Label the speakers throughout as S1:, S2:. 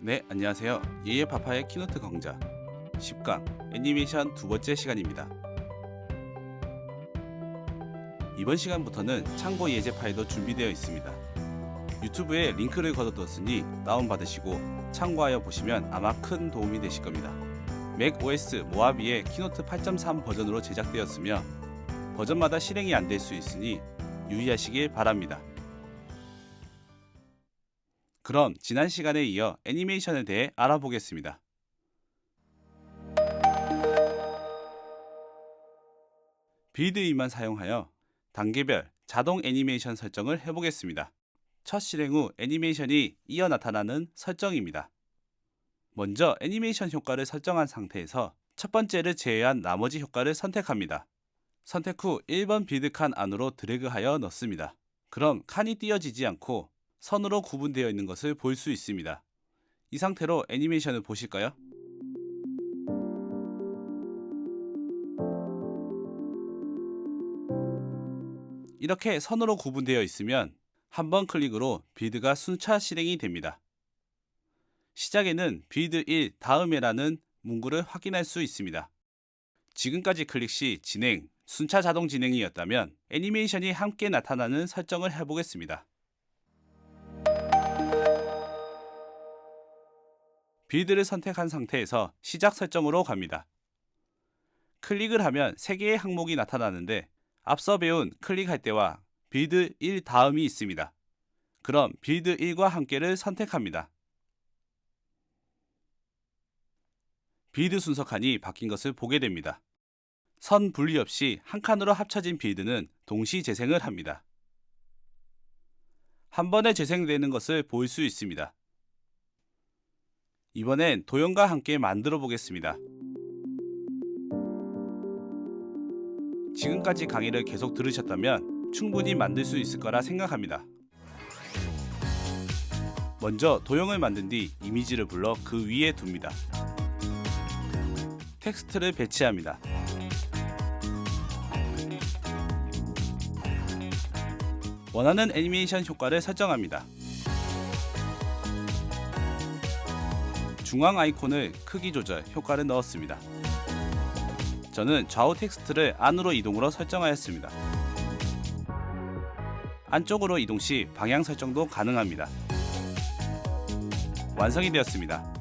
S1: 네, 안녕하세요. 예예 파파의 키노트 강좌 10강 애니메이션 두 번째 시간입니다. 이번 시간부터는 참고 예제 파일도 준비되어 있습니다. 유튜브에 링크를 걸어뒀으니 다운받으시고 참고하여 보시면 아마 큰 도움이 되실 겁니다. 맥 OS 모하비의 키노트 8.3 버전으로 제작되었으며 버전마다 실행이 안 될 수 있으니 유의하시길 바랍니다. 그럼 지난 시간에 이어 애니메이션에 대해 알아보겠습니다. 빌드인만 사용하여 단계별 자동 애니메이션 설정을 해보겠습니다. 첫 실행 후 애니메이션이 이어 나타나는 설정입니다. 먼저 애니메이션 효과를 설정한 상태에서 첫 번째를 제외한 나머지 효과를 선택합니다. 선택 후 1번 빌드 칸 안으로 드래그하여 넣습니다. 그럼 칸이 띄어지지 않고 선으로 구분되어 있는 것을 볼 수 있습니다. 이 상태로 애니메이션을 보실까요? 이렇게 선으로 구분되어 있으면 한 번 클릭으로 빌드가 순차 실행이 됩니다. 시작에는 빌드 1 다음에라는 문구를 확인할 수 있습니다. 지금까지 클릭 시 진행, 순차 자동 진행이었다면 애니메이션이 함께 나타나는 설정을 해보겠습니다. 빌드를 선택한 상태에서 시작 설정으로 갑니다. 클릭을 하면 3개의 항목이 나타나는데 앞서 배운 클릭할 때와 빌드 1 다음이 있습니다. 그럼 빌드 1과 함께를 선택합니다. 빌드 순서 칸이 바뀐 것을 보게 됩니다. 선 분리 없이 한 칸으로 합쳐진 빌드는 동시 재생을 합니다. 한 번에 재생되는 것을 볼 수 있습니다. 이번엔 도형과 함께 만들어 보겠습니다. 지금까지 강의를 계속 들으셨다면 충분히 만들 수 있을 거라 생각합니다. 먼저 도형을 만든 뒤 이미지를 불러 그 위에 둡니다. 텍스트를 배치합니다. 원하는 애니메이션 효과를 설정합니다. 중앙 아이콘을 크기 조절 효과를 넣었습니다. 저는 좌우 텍스트를 안으로 이동으로 설정하였습니다. 안쪽으로 이동 시 방향 설정도 가능합니다. 완성이 되었습니다.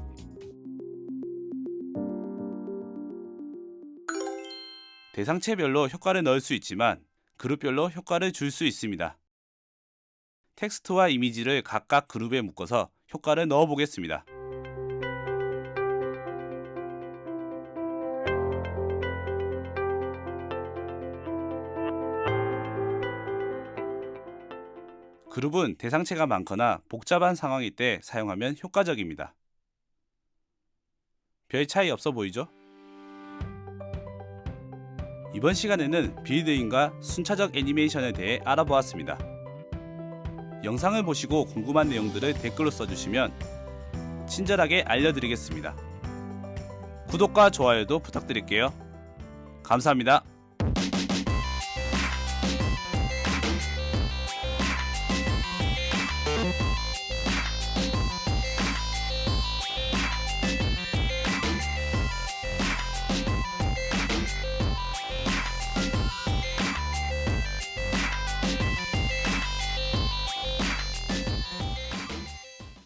S1: 대상체별로 효과를 넣을 수 있지만 그룹별로 효과를 줄 수 있습니다. 텍스트와 이미지를 각각 그룹에 묶어서 효과를 넣어 보겠습니다. 그룹은 대상체가 많거나 복잡한 상황일 때 사용하면 효과적입니다. 별 차이 없어 보이죠? 이번 시간에는 빌드인과 순차적 애니메이션에 대해 알아보았습니다. 영상을 보시고 궁금한 내용들을 댓글로 써주시면 친절하게 알려드리겠습니다. 구독과 좋아요도 부탁드릴게요. 감사합니다.